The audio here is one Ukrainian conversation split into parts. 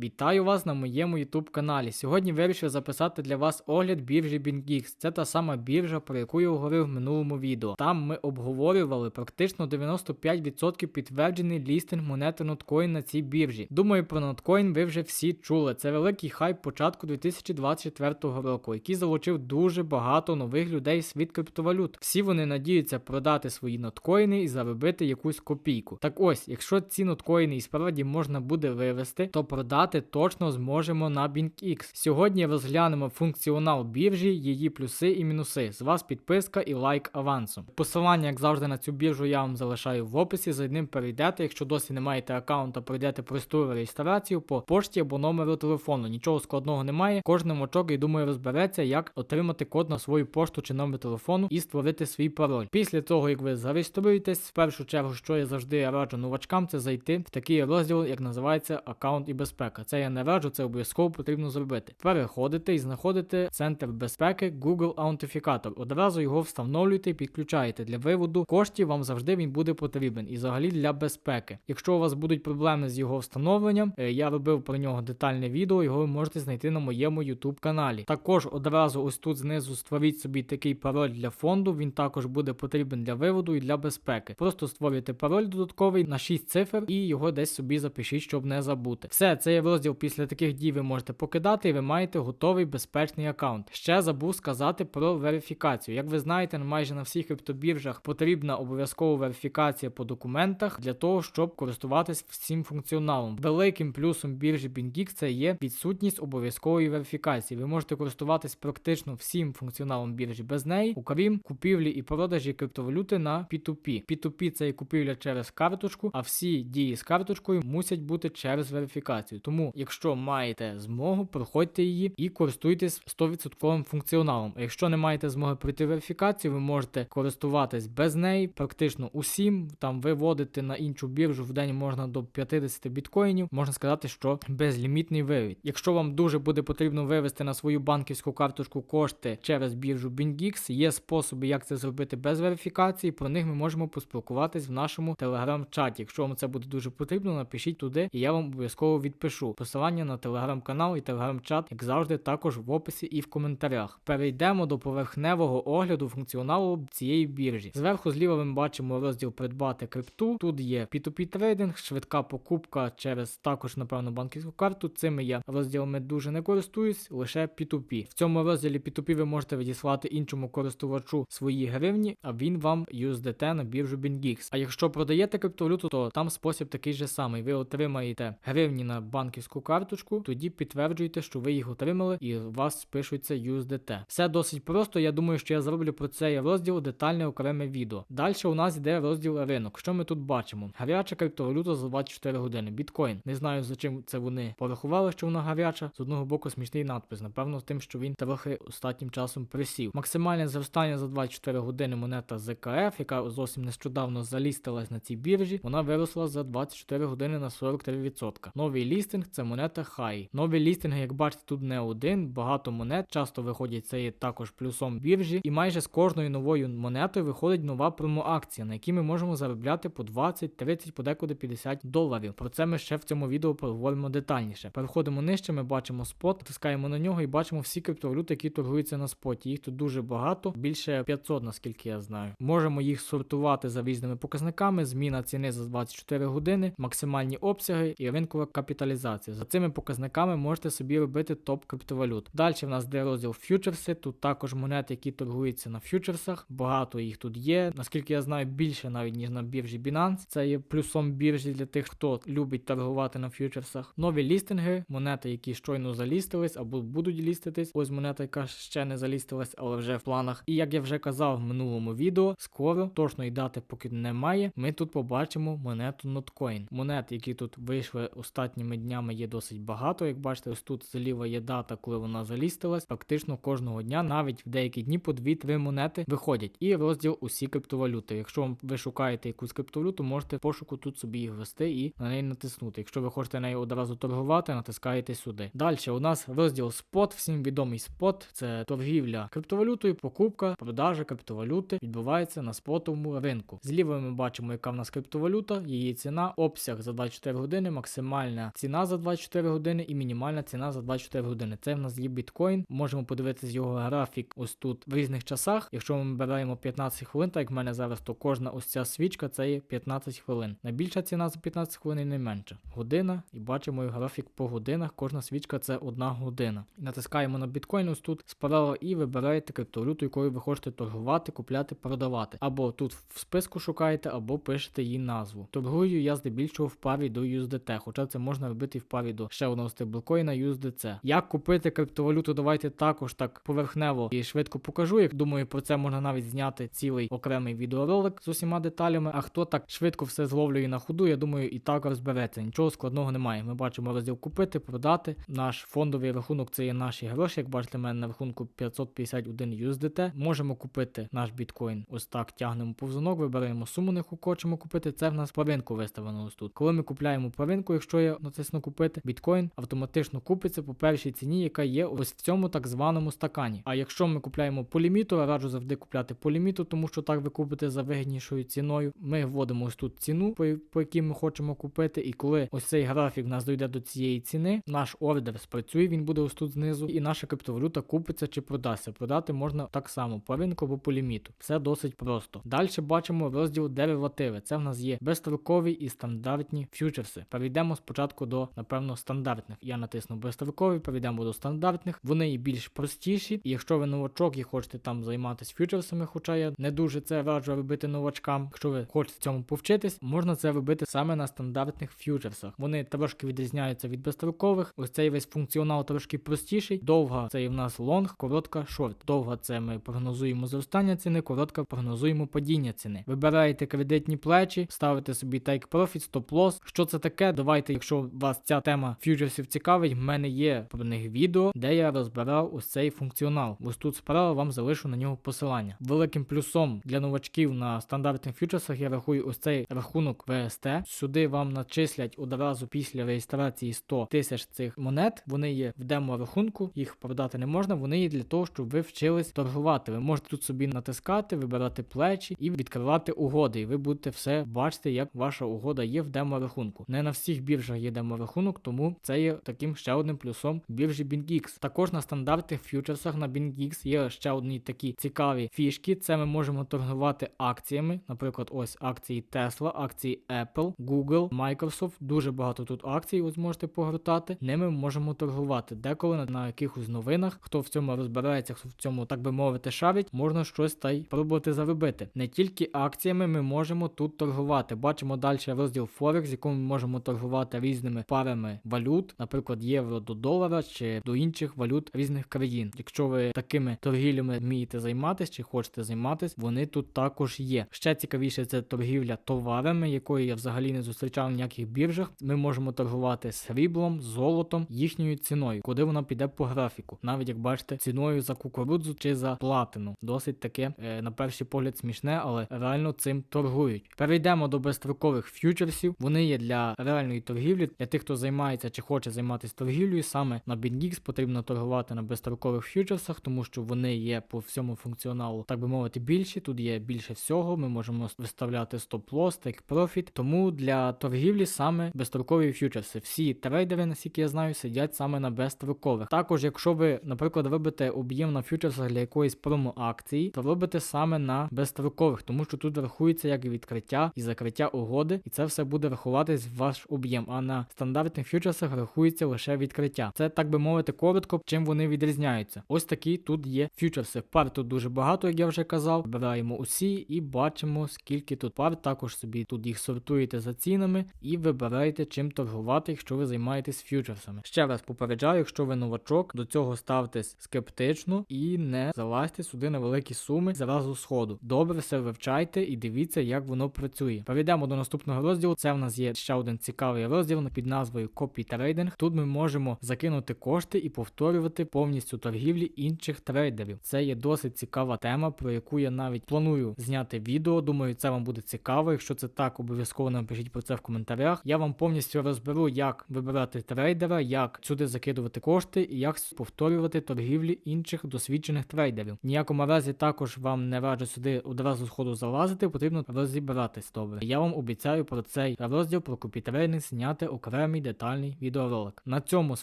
Вітаю вас на моєму YouTube каналі. Сьогодні вирішив записати для вас огляд біржі BingX. Це та сама біржа, про яку я говорив в минулому відео. Там ми обговорювали практично 95% підтверджений лістинг монети Notcoin на цій біржі. Думаю, про Notcoin ви вже всі чули. Це великий хайп початку 2024 року, який залучив дуже багато нових людей світ криптовалют. Всі вони надіються продати свої ноткоїни і заробити якусь копійку. Так ось, якщо ці ноткоїни і справді можна буде вивести, то продати точно зможемо на BingX. Сьогодні розглянемо функціонал біржі, її плюси і мінуси. З вас підписка і лайк авансом. Посилання, як завжди, на цю біржу я вам залишаю в описі. За ним перейдете. Якщо досі не маєте аккаунта, пройдете просту реєстрацію по пошті або номеру телефону. Нічого складного немає. Кожен мочок, я думаю, розбереться, як отримати код на свою пошту чи номер телефону і створити свій пароль. Після того, як ви зареєструєтесь, в першу чергу, що я завжди раджу новачкам, це зайти в такий розділ, як називається аккаунт і безпека. Це я не раджу, це обов'язково потрібно зробити. Переходите і знаходите центр безпеки Google Аутентифікатор. Одразу його встановлюєте і підключаєте для виводу коштів. Вам завжди він буде потрібен і взагалі для безпеки. Якщо у вас будуть проблеми з його встановленням, е, я робив про нього детальне відео. Його ви можете знайти на моєму YouTube каналі. Також одразу ось тут знизу створіть собі такий пароль для фонду. Він також буде потрібен для виводу і для безпеки. Просто створюйте пароль додатковий на 6 цифр і його десь собі запишіть, щоб не забути. Все, це є розділ після таких дій ви можете покидати, і ви маєте готовий безпечний аккаунт. Ще забув сказати про верифікацію. Як ви знаєте, майже на всіх криптобіржах потрібна обов'язкова верифікація по документах для того, щоб користуватись всім функціоналом. Великим плюсом біржі BingX це є відсутність обов'язкової верифікації. Ви можете користуватись практично всім функціоналом біржі без неї, окрім купівлі і продажі криптовалюти на P2P. P2P це і купівля через карточку, а всі дії з карточкою мусять бути через верифікацію. Тому, якщо маєте змогу, проходьте її і користуйтесь 100% функціоналом. Якщо не маєте змоги пройти верифікацію, ви можете користуватись без неї, практично усім. Там виводити на іншу біржу в день можна до 50 біткоїнів. Можна сказати, що безлімітний вивід. Якщо вам дуже буде потрібно вивести на свою банківську карточку кошти через біржу BingX, є способи, як це зробити без верифікації. Про них ми можемо поспілкуватись в нашому телеграм-чаті. Якщо вам це буде дуже потрібно, напишіть туди, і я вам обов'язково відпишу. Посилання на телеграм-канал і телеграм-чат, як завжди, також в описі і в коментарях. Перейдемо до поверхневого огляду функціоналу цієї біржі. Зверху зліва ми бачимо розділ придбати крипту. Тут є P2P трейдинг, швидка покупка через також, напевно, банківську карту. Цими я розділами дуже не користуюсь, лише P2P. В цьому розділі P2P ви можете відіслати іншому користувачу свої гривні, а він вам USDT на біржу BingX. А якщо продаєте криптовалюту, то там спосіб такий же самий. Ви отримаєте гривні на банківську карточку, тоді підтверджуєте, що ви їх отримали, і у вас спишуться USDT. Все досить просто. Я думаю, що я зроблю про цей розділ детальне окреме відео. Далі у нас йде розділ ринок. Що ми тут бачимо? Гаряча криптовалюта за 24 години. Біткоін. Не знаю за чим це вони порахували, що вона гаряча. З одного боку смішний надпис. Напевно, тим, що він трохи останнім часом присів. Максимальне зростання за 24 години монета ЗКФ, яка зовсім нещодавно залістилась на цій біржі. Вона виросла за 24 години на 43%. Новий лістинг це монета Хай. Нові лістинги, як бачите, тут не один, багато монет часто виходять це є також плюсом біржі, і майже з кожною новою монетою виходить нова промоакція, на якій ми можемо заробляти по 20, 30, подекуди 50 доларів. Про це ми ще в цьому відео поговоримо детальніше. Переходимо нижче, ми бачимо спот, тискаємо на нього і бачимо всі криптовалюти, які торгуються на споті. Їх тут дуже багато, більше 500, наскільки я знаю. Можемо їх сортувати за різними показниками, зміна ціни за 24 години, максимальні обсяги і ринкова капіталізація. За цими показниками можете собі робити топ криптовалют. Далі в нас де розділ фьючерси. Тут також монети, які торгуються на фьючерсах. Багато їх тут є. Наскільки я знаю, більше навіть ніж на біржі Binance. Це є плюсом біржі для тих, хто любить торгувати на фьючерсах. Нові лістинги, монети, які щойно залістились або будуть ліститись. Ось монета, яка ще не залістилась, але вже в планах. І як я вже казав в минулому відео, скоро точної дати поки немає. Ми тут побачимо монету Notcoin. Монет, які тут вийшли останніми днями, є досить багато. Як бачите, ось тут зліва є дата, коли вона залістилась. Практично кожного дня, навіть в деякі дні по 2-3 монети виходять. І розділ усі криптовалюти. Якщо ви шукаєте якусь криптовалюту, можете в пошуку тут собі їх ввести і на неї натиснути. Якщо ви хочете нею одразу торгувати, натискаєте сюди. Далі у нас розділ спот, всім відомий спот. Це торгівля криптовалютою, покупка, продажа криптовалюти відбувається на спотовому ринку. Зліва ми бачимо, яка в нас криптовалюта, її ціна, обсяг за 24 години, максимальна ціна за 24 години і мінімальна ціна за 24 години. Це в нас є біткоін. Можемо подивитися його графік ось тут в різних часах. Якщо ми беремо 15 хвилин, так як в мене зараз, то кожна ось ця свічка це є 15 хвилин. Найбільша ціна за 15 хвилин і найменша. Година, і бачимо графік по годинах. Кожна свічка це одна година. І натискаємо на біткоін ось тут справа і вибираєте криптовалюту, якою ви хочете торгувати, купляти, продавати. Або тут в списку шукаєте, або пишете її назву. Торгую я здебільшого в парі до USDT, хоча це можна робити і в парі до ще одного стейблкоїна USDC. Як купити криптовалюту, давайте також так поверхнево і швидко покажу. Як думаю, про це можна навіть зняти цілий окремий відеоролик з усіма деталями. А хто так швидко все зловлює на ходу, я думаю, і так розбереться. Нічого складного немає. Ми бачимо розділ купити, продати. Наш фондовий рахунок це є наші гроші. Як бачите, в мене на рахунку 551 USDT. Можемо купити наш біткоін. Ось так тягнемо повзунок, вибираємо суму, яку хочемо купити. Це в нас по ринку виставлено ось тут. Коли ми купляємо по ринку, якщо я натисну купити, біткоін автоматично купиться по першій ціні, яка є ось в цьому так званому стакані. А якщо ми купляємо по ліміту, я раджу завжди купляти по ліміту, тому що так ви купите за вигіднішою ціною. Ми вводимо ось тут ціну, по, по якій ми хочемо купити. І коли ось цей графік нас дойде до цієї ціни, наш ордер спрацює, він буде ось тут знизу, і наша криптовалюта купиться чи продасться. Продати можна так само по ринку або по ліміту. Все досить просто. Далі бачимо розділ деривативи. Це в нас є безстрокові і стандартні фьючерси. Перейдемо спочатку до, напевно, стандартних. Я натисну безстрокові, перейдемо до стандартних. Вони є більш простіші. І якщо ви новачок і хочете там займатися фьючерсами, хоча я не дуже це раджу робити новачкам. Якщо ви хочете цьому повчитись, можна це робити саме на стандартних фьючерсах. Вони трошки відрізняються від безстрокових. Ось цей весь функціонал трошки простіший. Довга це і в нас лонг, коротка шорт. Довга це ми прогнозуємо зростання ціни, коротка прогнозуємо падіння ціни. Вибираєте кредитні плечі, ставите собі take profit, stop loss. Що це таке? Давайте, якщо вас ця тема фьючерсів цікавить, в мене є про них відео, де я розбирав ось цей функціонал. Ось тут справа вам залишу на нього посилання. Великим плюсом для новачків на стандартних фьючерсах я рахую ось цей рахунок ВСТ. Сюди вам начислять одразу після реєстрації 100 тисяч цих монет. Вони є в демо рахунку, їх продати не можна. Вони є для того, щоб ви вчились торгувати. Ви можете тут собі натискати, вибирати плечі і відкривати угоди. І ви будете все бачити, як ваша угода є в демо рахунку. Не на всіх біржах є демо рахунок, тому це є таким ще одним плюсом біржі BingX. Також на стандартних фьючерсах на BingX є ще одні такі цікаві фішки. Це ми можемо торгувати акціями, наприклад, ось акції Tesla, акції Apple, Google, Microsoft. Дуже багато тут акцій, ось можете погортати. Ними можемо торгувати. Деколи на якихось новинах, хто в цьому розбирається, хто в цьому, так би мовити, шарить, можна щось та й пробувати заробити. Не тільки акціями ми можемо тут торгувати. Бачимо далі розділ Forex, в якому ми можемо торгувати різними парами валют, наприклад, євро до долара чи до інших валют різних країн. Якщо ви такими торгівлями вмієте займатися чи хочете займатися, вони тут також є. Ще цікавіше це торгівля товарами, якої я взагалі не зустрічав в ніяких біржах. Ми можемо торгувати сріблом, золотом, їхньою ціною, куди вона піде по графіку. Навіть як бачите, ціною за кукурудзу чи за платину. Досить таке, е, на перший погляд, смішне, але реально цим торгують. Перейдемо до безстрокових фьючерсів. Вони є для реальної торгівлі. Для тих, хто займається чи хоче займатися торгівлею, саме на BingX потрібно торгувати на безстрокових фьючерсах, тому що вони є по всьому функціоналу, так би мовити, більші. Тут є більше всього. Ми можемо виставляти стоп-лосс, take profit. Тому для торгівлі саме безстрокові фьючерси. Всі трейдери, наскільки я знаю, сидять саме на безстрокових. Також, якщо ви, наприклад, робите об'єм на фьючерсах для якоїсь промо-акції, то робите саме на безстрокових, тому що тут рахується як відкриття і закриття угоди, і це все буде рахуватись в ваш об'єм. А на стандартних фьючерсах рахується лише відкриття. Це так би мовити коротко, чим вони відрізняються. Ось такі тут є фьючерси. Пар тут дуже багато, як я вже казав. Вибираємо усі і бачимо, скільки тут пар. Також собі тут їх сортуєте за цінами і вибираєте чим торгувати, якщо ви займаєтесь фьючерсами. Ще раз попереджаю, якщо ви новачок, до цього ставтесь скептично і не залазьте сюди на великі суми зразу сходу. Добре все вивчайте і дивіться, як воно працює. Перейдемо до наступного розділу. Це в нас є ще один цікавий розділ під назвою Copy Trading. Тут ми можемо закинути кошти і повторювати повністю торгівлі інших трейдерів. Це є досить цікава тема, про яку я навіть планую зняти відео. Думаю, це вам буде цікаво. Якщо це так, обов'язково напишіть про це в коментарях. Я вам повністю розберу, як вибирати трейдера, як сюди закидувати кошти і як повторювати торгівлі інших досвідчених трейдерів. Ніякому разі також вам не раджу сюди одразу сходу залазити, потрібно розібратись добре. Я вам обіцяю про цей розділ про копітрейнинг зняти окремий окремий детальний відеоролик. На цьому з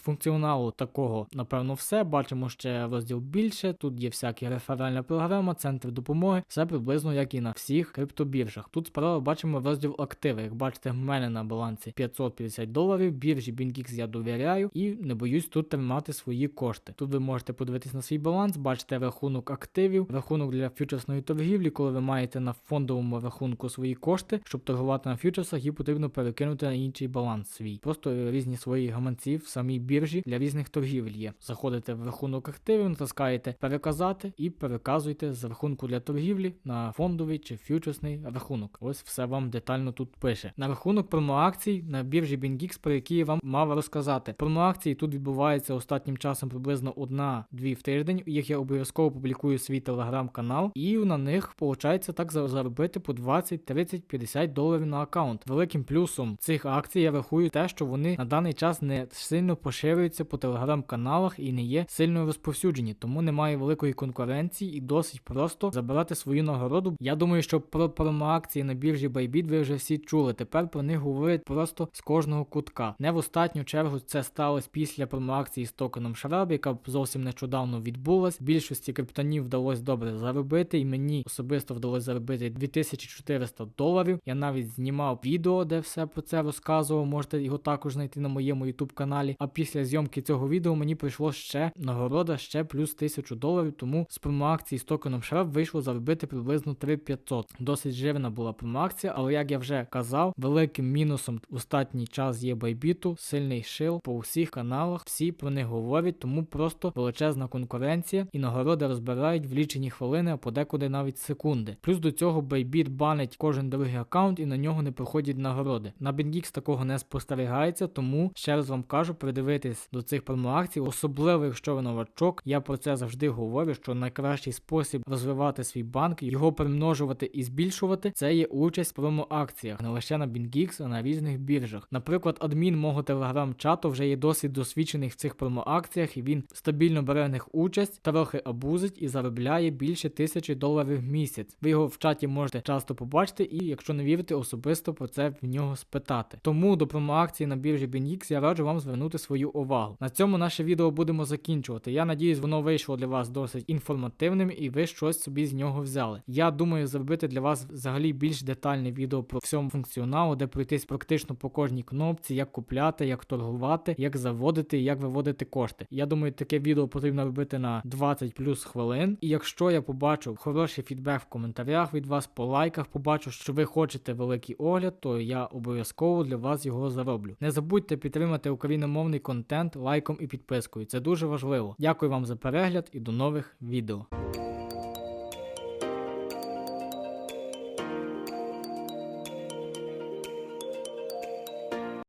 функціоналу такого, напевно, все. Бачимо ще розділ більше. Тут є всякі реферальна програма, центр допомоги, все приблизно як і на всіх криптобіржах. Тут справа бачимо розділ активи. Як бачите, в мене на балансі 550 доларів. Біржі BingX я довіряю і не боюсь тут тримати свої кошти. Тут ви можете подивитись на свій баланс, бачите рахунок активів, рахунок для фьючерсної торгівлі, коли ви маєте на фондовому рахунку свої кошти, щоб торгувати на фьючерсах, їх потрібно перекинути на інший баланс свій. Просто різні свої гаманці в самій біржі для різних торгівель є. Заходите в рахунок активів, натискаєте переказати і переказуєте з рахунку для торгівлі на фондовий чи фьючерсний рахунок. Ось все вам детально тут пише. На рахунок промоакцій на біржі BingX, про які я вам мав розказати. Промоакції тут відбуваються останнім часом приблизно одна-дві в тиждень. Їх я обов'язково публікую свій телеграм-канал, і на них виходить так за- заробити по 20, 30, 50 доларів на аккаунт. Великим плюсом цих акцій я рахую те, що вони на даний час не сильно поширюються по телеграм-каналах і не є сильно розповсюджені, тому немає великої конкуренції і досить просто забирати свою нагороду. Я думаю, що про промоакції на біржі Bybit ви вже всі чули. Тепер про них говорять просто з кожного кутка. Не в останню чергу це сталося після промоакції з токеном Shrab, яка зовсім нещодавно відбулась. Більшості криптонів вдалося добре заробити, і мені особисто вдалося заробити 2400 доларів. Я навіть знімав відео, де все про це розказував. Можете його також знайти на моєму YouTube каналі. А після зйомки цього відео мені прийшло ще нагорода, ще плюс 1000 доларів. Тому з промоакції з токеном Shrab вийшло заробити приблизно 3500. Досить жирна була промоакція, але як я вже казав, великим мінусом в останній час є байбіту, сильний шил по всіх каналах. Всі про них говорять, тому просто величезна конкуренція і нагороди розбирають в лічені хвилини, а подекуди навіть секунди. Плюс до цього Bybit банить кожен другий аккаунт і на нього не проходять нагороди. На BingX такого не спостерігається, тому ще раз вам кажу, придивитись до цих промоакцій, особливо якщо ви новачок. Я про це завжди говорю, що найкращий спосіб розвивати свій банк, його примножувати і збільшувати, це є участь в промоакціях, не лише на BingX, а на різних біржах. Наприклад, адмін мого телеграм-чату вже є досить досвідчений в цих промоакціях, і він стабільно бере в них участь, трохи абузить і заробляє більше тисячі доларів в місяць. Ви його в чаті можете часто побачити, і якщо не вірите, особисто про це в нього спитати. Тому до промоакції на біржі BingX я раджу вам звернути свою увагу. На цьому наше відео будемо закінчувати. Я надіюсь, воно вийшло для вас досить інформативним і ви щось собі з нього взяли. Я думаю зробити для вас взагалі більш детальне відео про всьому функціоналу, де пройтись практично по кожній кнопці, як купляти, як торгувати, як заводити, як виводити кошти. Я думаю, таке відео потрібно робити на 20 плюс хвилин. І якщо я побачу хороший фідбек в коментарях від вас по лайках, побачу, що ви хочете великий огляд, то я обов'язково для вас його зароблю. Не забудьте підтримати україномовний контент лайком і підпискою. Це дуже важливо. Дякую вам за перегляд і до нових відео.